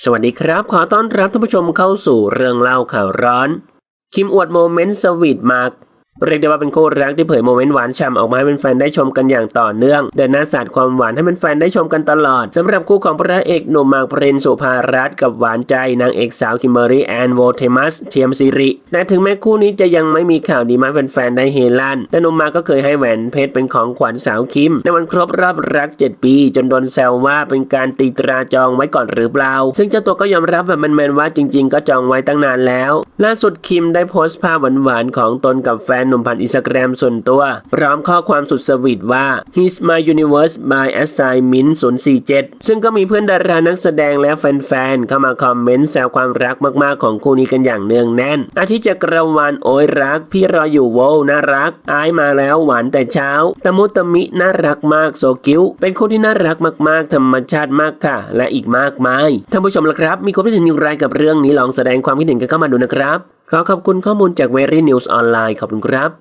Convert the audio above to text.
สวัสดีครับ ขอต้อนรับท่านผู้ชมเข้าสู่เรื่องเล่าข่าวร้อน คิมอวดโมเมนต์สวีทมากเรียกได้ว่าเป็นคู่รักที่เผยโมเมนต์หวานฉ่ำออกมาให้เป็นแฟนๆได้ชมกันอย่างต่อเนื่องเดินหน้าสาดความหวานให้เป็นแฟนๆได้ชมกันตลอดสำหรับคู่ของพระเอกหนุ่มมากปรินสุภารัตน์กับหวานใจนางเอกสาวคิมเบอรี่แอนโวเทมัสเทียมซิริ แต่ถึงแม้คู่นี้จะยังไม่มีข่าวดีมาแฟนๆได้เฮลั่นแต่หนุ่มมากก็เคยให้แหวนเพชรเป็นของขวัญสาวคิม ในวันครบรอบรัก 7 ปี จนโดนแซวว่าเป็นการตีตราจองไว้ก่อนหรือเปล่า ซึ่งเจ้าตัวก็ยอมรับแบบแมนๆว่าจริงๆ ก็จองไว้ตั้งนานแล้วล่าสุดคิมได้โพสต์ภาพหวานๆของตนกับแฟนหนุ่มผ่านอินสตาแกรมส่วนตัว พร้อมข้อความสุดสวีทว่า He's my universe by assignment 047 ซึ่งก็มีเพื่อนดารานักแสดงและแฟนๆเข้ามาคอมเมนต์แซวความรักมากๆของคู่นี้กันอย่างเนืองแน่นอาทิจักรวาลโอยรัก พี่รออยู่โวน่ารักอายมาแล้วหวานแต่เช้าตะมุตะมิน่ารักมากโซกิ้ว เป็นคนที่น่ารักมากๆ ธรรมชาติมากค่ะ และอีกมากมายท่านผู้ชมละครับ มีความคิดเห็นอย่างไรกับเรื่องนี้ลองแสดงความคิดเห็นกันเข้ามาดูนะครับ ขอขอบคุณข้อมูลจากเวรี่นิวส์ออนไลน์ขอบคุณครับ